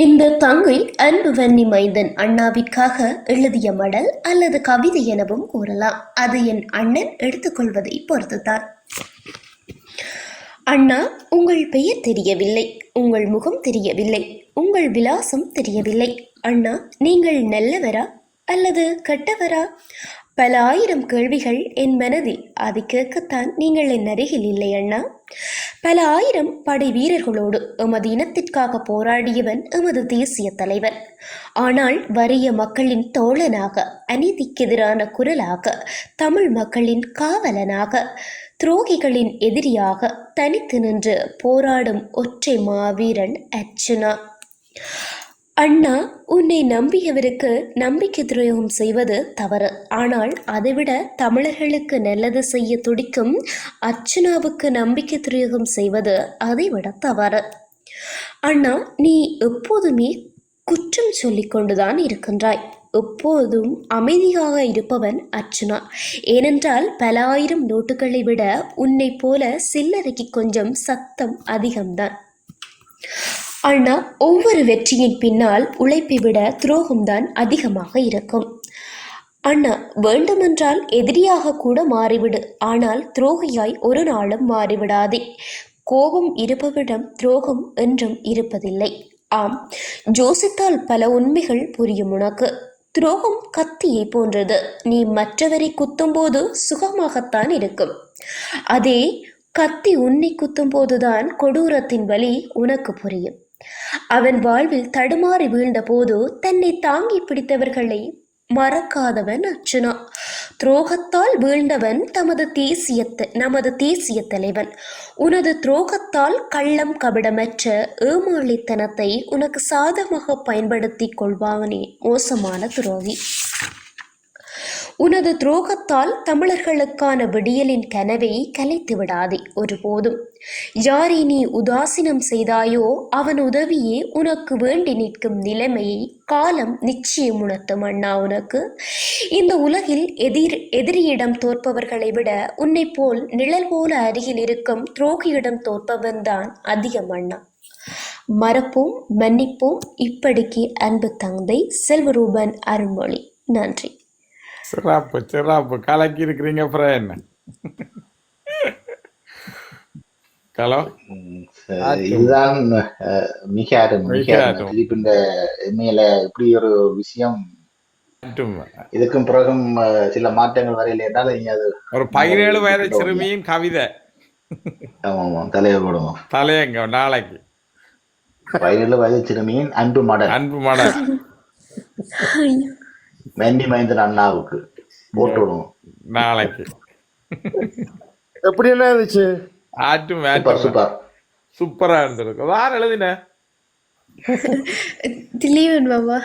இந்த தங்கை அன்பு வன்னி மைந்தன் அண்ணாவிற்காக எழுதிய மடல் அல்லது கவிதை எனவும் கூறலாம். அது என் அண்ணன் எடுத்துக்கொள்வதை பொறுத்துதான் அண்ணா உங்கள் பெயர் தெரியவில்லை. உங்கள் முகம் தெரியவில்லை. உங்கள் விலாசம் தெரியவில்லை. அண்ணா நீங்கள் நல்லவரா அல்லது கெட்டவரா? பல ஆயிரம் கேள்விகள் என் மனதில் அதை கேட்கத்தான் நீங்கள் என் அருகில் இல்லை அண்ணா. பல ஆயிரம் படை வீரர்களோடு எமது இனத்திற்காக போராடியவன் எமது தேசிய தலைவன். ஆனால் வறிய மக்களின் தோழனாக அநீதிக்கெதிரான குரலாக தமிழ் மக்களின் காவலனாக துரோகிகளின் எதிரியாக தனித்து நின்று போராடும் ஒற்றை மாவீரன் அர்ச்சுனா அண்ணா உன்னை நம்பியவருக்கு நம்பிக்கை துரோகம் செய்வது தவறு. ஆனால் அதைவிட தமிழர்களுக்கு நல்லது செய்ய துடிக்கும் அர்ச்சனாவுக்கு நம்பிக்கை துரோகம் செய்வது அதைவிட தவறு. அண்ணா நீ எப்போதுமே குற்றம் சொல்லிக்கொண்டுதான் இருக்கின்றாய். எப்போதும் அமைதியாக இருப்பவன் அர்ச்சுனா. ஏனென்றால் பல ஆயிரம் நோட்டுகளை விட உன்னைப் போல சில்லறைக்கு கொஞ்சம் சத்தம் அதிகம்தான். அண்ணா ஒவ்வொரு வெற்றியின் பின்னால் உழைப்பை விட துரோகம்தான் அதிகமாக இருக்கும். அண்ணா வேண்டுமென்றால் எதிரியாக கூட மாறிவிடு. ஆனால் துரோகியாய் ஒரு நாளும் மாறிவிடாதே. கோபம் இருப்பவிடம் துரோகம் என்றும் இருப்பதில்லை. ஆம் ஜோசித்தால் பல உண்மைகள் புரியும் உனக்கு. துரோகம் கத்தியை போன்றது. நீ மற்றவரை குத்தும்போது சுகமாகத்தான் இருக்கும். அதே கத்தி உன்னை குத்தும்போதுதான் கொடூரத்தின் வலி உனக்கு புரியும். அவன் வாழ்வில் தடுமாறி வீழ்ந்தபோது தன்னை தாங்கி பிடித்தவர்களை மறக்காதவன் அர்ச்சுனா துரோகத்தால் வீழ்ந்தவன் தமது தேசியத்தை நமது தேசிய தலைவன். உனது துரோகத்தால் கள்ளம் கபடமற்ற ஏமாளித்தனத்தை உனக்கு சாதகமாக பயன்படுத்திக் கொள்வானே மோசமான துரோகி. உனது துரோகத்தால் தமிழர்களுக்கான விடியலின் கனவை கலைத்து விடாதே ஒருபோதும். யாரை நீ உதாசீனம் செய்தாயோ அவன் உதவியே உனக்கு வேண்டி நிற்கும் நிலைமையை காலம் நிச்சயம் உணர்த்தும் அண்ணா உனக்கு. இந்த உலகில் எதிர் எதிரியிடம் தோற்பவர்களை விட உன்னை போல் நிழல் போல அருகில் இருக்கும் துரோகியிடம் தோற்பவன்தான் அதிகம் அண்ணா. மறப்போம் மன்னிப்போம். இப்படிக்கு அன்பு தந்தை செல்வரூபன் அருள்மொழி. நன்றி. சிறப்பு சிறப்பு. கலக்கி இருக்கிறீங்க ஹலோ. இதுதான் அஹ், மிக அருமை மிக மிக அருமை அருமை. திலீப் இந்த உண்மையில இப்படி ஒரு விஷயம் இதுக்கும் பிறகும் சில மாற்றங்கள் வரையில என்றால் அது ஒரு பதினேழு வயது சிறுமியின் கவிதை. ஆமா ஆமா தலைவர் போடுவோம். தலையங்க நாளைக்கு. பதினேழு வயது சிறுமியின் அன்பு மடல். அன்பு மடல். வெண்டி மைந்தன் அண்ணாவுக்கு. போட்டு விடுவோம். நாளைக்கு. எப்படி என்ன இருந்துச்சு? ஆட்டும் சூப்பர் சூப்பர். சூப்பரா இருந்திருக்கு. யார் எழுதின? திலீவன் பாபா.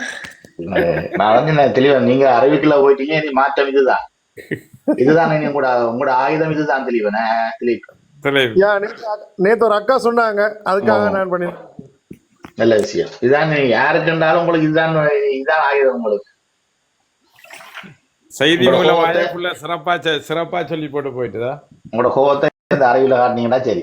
நான் வந்து நான் தெளிவா நீங்க அறிவிக்கல போயிட்டீங்க இனி மாற்றம் இதுதான். இதுதான் நீங்க உங்களோட உங்களோட ஆயுதம் இதுதான் அஹ், திலீப். நேத்து ஒரு அக்கா சொன்னாங்க. அதுக்காக நான் பண்ணி நல்ல விஷயம். இதுதான் நீங்க யாருக்கு இருந்தாலும் உங்களுக்கு இதுதான் இதுதான் ஆயுதம் உங்களுக்கு. செய்தி ஃபுல்லா சிறப்பா செ- சிறப்பா சொல்லி போட்டு போயிட்டுதா? உங்களோட கோபத்தை இந்த அறிவில காட்டினீங்கன்னா சரி.